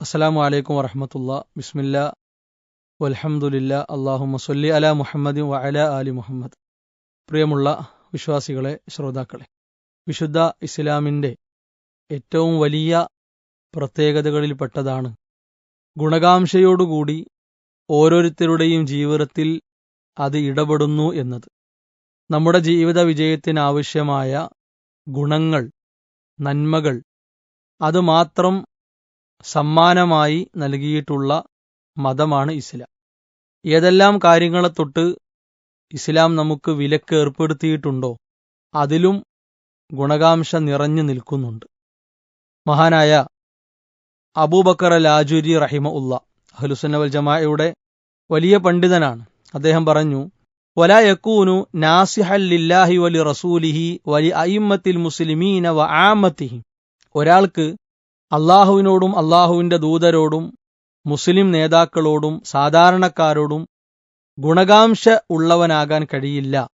അസ്സലാമു അലൈക്കും വറഹമത്തുള്ള. ബിസ്മില്ല. വലഹമുല്ല അള്ളാഹുമ സൊല്ലി അല മുഹമ്മദ് വഅല അലി മുഹമ്മദ്. പ്രിയമുള്ള വിശ്വാസികളെ ശ്രോതാക്കളെ വിശുദ്ധ ഇസ്ലാമിന്റെ ഏറ്റവും വലിയ പ്രത്യേകതകളിൽപ്പെട്ടതാണ് ഗുണകാംക്ഷയോടുകൂടി ഓരോരുത്തരുടെയും ജീവിതത്തിൽ അത് ഇടപെടുന്നു എന്നത്. നമ്മുടെ ജീവിത വിജയത്തിനാവശ്യമായ ഗുണങ്ങൾ നന്മകൾ അത് മാത്രം സമ്മാനമായി നൽകിയിട്ടുള്ള മതമാണ് ഇസ്ലാം. ഏതെല്ലാം കാര്യങ്ങളെ തൊട്ട് ഇസ്ലാം നമുക്ക് വിലക്ക് ഏർപ്പെടുത്തിയിട്ടുണ്ടോ അതിലും ഗുണകാംക്ഷ നിറഞ്ഞു നിൽക്കുന്നുണ്ട്. മഹാനായ അബൂബക്കർ ലാജുരി റഹിമ ഉള്ള അഹ്ലുസുന്നവൽ ജമായയുടെ വലിയ പണ്ഡിതനാണ്. അദ്ദേഹം പറഞ്ഞു വല നാസിഹല്ലില്ലാഹി വലി റസൂലിഹി വലി അയിമത്തിൽ മുസ്ലിമീന വ ആമത്തിഹി. ഒരാൾക്ക് അള്ളാഹുവിനോടും അള്ളാഹുവിന്റെ ദൂതരോടും മുസ്ലിം നേതാക്കളോടും സാധാരണക്കാരോടും ഗുണകാംക്ഷ ഉള്ളവനാകാൻ കഴിയില്ല.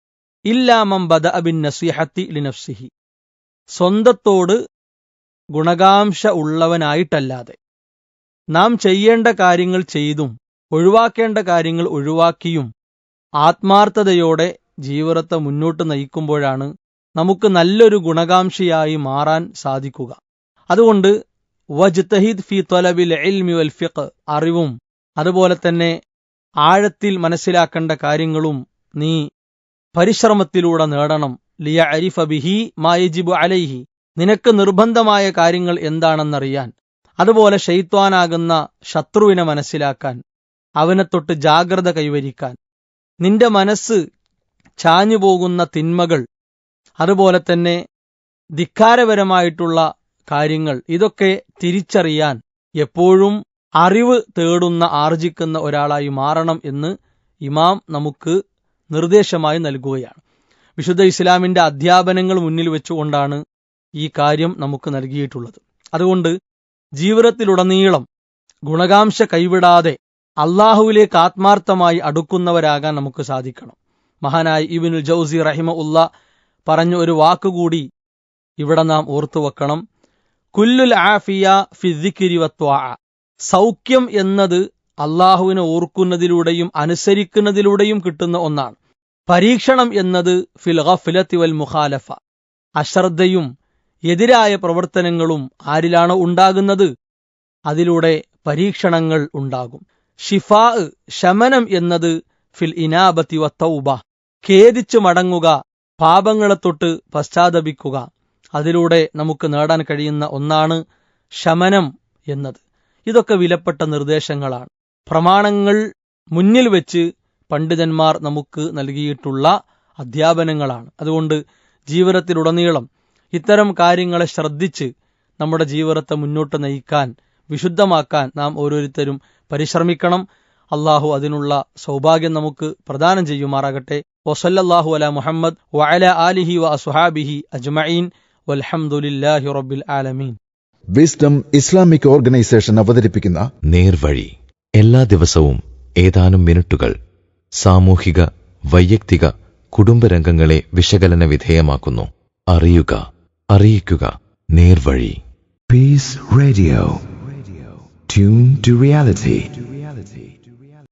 ഇല്ലാമം ബദ അബിൻ നസീഹത്തി ലിനഫ്സിഹി സ്വന്തത്തോട് ഗുണകാംക്ഷ ഉള്ളവനായിട്ടല്ലാതെ. നാം ചെയ്യേണ്ട കാര്യങ്ങൾ ചെയ്തും ഒഴിവാക്കേണ്ട കാര്യങ്ങൾ ഒഴിവാക്കിയും ആത്മാർത്ഥതയോടെ ജീവിതത്തെ മുന്നോട്ട് നയിക്കുമ്പോഴാണ് നമുക്ക് നല്ലൊരു ഗുണകാംക്ഷയായി മാറാൻ സാധിക്കുക. അതുകൊണ്ട് വജ്തഹിദ് ഫി തൊലബിൽ ഇൽമി വൽ ഫിഖ് അറിവും. അതുപോലെ തന്നെ ആഴത്തിൽ മനസ്സിലാക്കേണ്ട കാര്യങ്ങളും നീ പരിശ്രമത്തിലൂടെ നേടണം. ലിയ അരിഫ ബിഹി മായജിബു അലൈഹി. നിനക്ക് നിർബന്ധമായ കാര്യങ്ങൾ എന്താണെന്നറിയാൻ. അതുപോലെ ഷെയ്ത്വാനാകുന്ന ശത്രുവിനെ മനസ്സിലാക്കാൻ. അവനെ തൊട്ട് ജാഗ്രത കൈവരിക്കാൻ. നിന്റെ മനസ്സ് ചാഞ്ഞു പോകുന്ന തിന്മകൾ. അതുപോലെ തന്നെ ധിക്കാരപരമായിട്ടുള്ള കാര്യങ്ങൾ. ഇതൊക്കെ തിരിച്ചറിയാൻ എപ്പോഴും അറിവ് തേടുന്ന ആർജിക്കുന്ന ഒരാളായി മാറണം എന്ന് ഇമാം നമുക്ക് നിർദ്ദേശമായി നൽകുകയാണ്. വിശുദ്ധ ഇസ്ലാമിന്റെ അധ്യാപനങ്ങൾ മുന്നിൽ വെച്ചുകൊണ്ടാണ് ഈ കാര്യം നമുക്ക് നൽകിയിട്ടുള്ളത്. അതുകൊണ്ട് ജീവിതത്തിലുടനീളം ഗുണകാംക്ഷ കൈവിടാതെ അള്ളാഹുവിലേക്ക് ആത്മാർത്ഥമായി അടുക്കുന്നവരാകാൻ നമുക്ക് സാധിക്കണം. മഹാനായി ഇബിനുൽ ജൌസി റഹിമ ഉള്ള പറഞ്ഞ ഒരു വാക്കുകൂടി ഇവിടെ നാം ഓർത്തുവെക്കണം. കുല്ലുൽ ആഫിയ ഫിദ്ദിക്കിരി വത്വാ സൗഖ്യം എന്നത് അള്ളാഹുവിനെ ഓർക്കുന്നതിലൂടെയും അനുസരിക്കുന്നതിലൂടെയും കിട്ടുന്ന ഒന്നാണ്. പരീക്ഷണം എന്നത് ഫിൽ ഗഫ്ലത്തി വൽ മുഖാലഫ. അശ്രദ്ധയും എതിരായ പ്രവർത്തനങ്ങളും ആരിലാണോ ഉണ്ടാകുന്നത്? അതിലൂടെ പരീക്ഷണങ്ങൾ ഉണ്ടാകും. ഷിഫാ ശമനം എന്നത് ഫിൽ ഇനാബത്തി വത്തൗബ ഖേദിച്ചു മടങ്ങുക പാപങ്ങളെ തൊട്ട് പശ്ചാത്തപിക്കുക. അതിലൂടെ നമുക്ക് നേടാൻ കഴിയുന്ന ഒന്നാണ് ശമനം എന്നത്. ഇതൊക്കെ വിലപ്പെട്ട നിർദ്ദേശങ്ങളാണ്. പ്രമാണങ്ങൾ മുന്നിൽ വെച്ച് പണ്ഡിതന്മാർ നമുക്ക് നൽകിയിട്ടുള്ള അധ്യാപനങ്ങളാണ്. അതുകൊണ്ട് ജീവിതത്തിലുടനീളം ഇത്തരം കാര്യങ്ങളെ ശ്രദ്ധിച്ച് നമ്മുടെ ജീവിതത്തെ മുന്നോട്ട് നയിക്കാൻ വിശുദ്ധമാക്കാൻ നാം ഓരോരുത്തരും പരിശ്രമിക്കണം. അള്ളാഹു അതിനുള്ള സൗഭാഗ്യം നമുക്ക് പ്രദാനം ചെയ്യുമാറാകട്ടെ. വസല്ലല്ലാഹു അല മുഹമ്മദ് വഅല ആലിഹി വ അസുഹാബിഹി അജ്മഈൻ. വൽഹംദുലില്ലാഹി റബ്ബിൽ ആലമീൻ. വിസ്ഡം ഇസ്ലാമിക് ഓർഗനൈസേഷൻ അവതരിപ്പിക്കുന്ന നേർവഴി എല്ലാ ദിവസവും ഏതാനും മിനിറ്റുകൾ സാമൂഹിക വൈയക്തിക കുടുംബരംഗങ്ങളെ വിശകലന വിധേയമാക്കുന്നു. അറിയുക അറിയിക്കുക നേർവഴി. Peace radio tune to reality.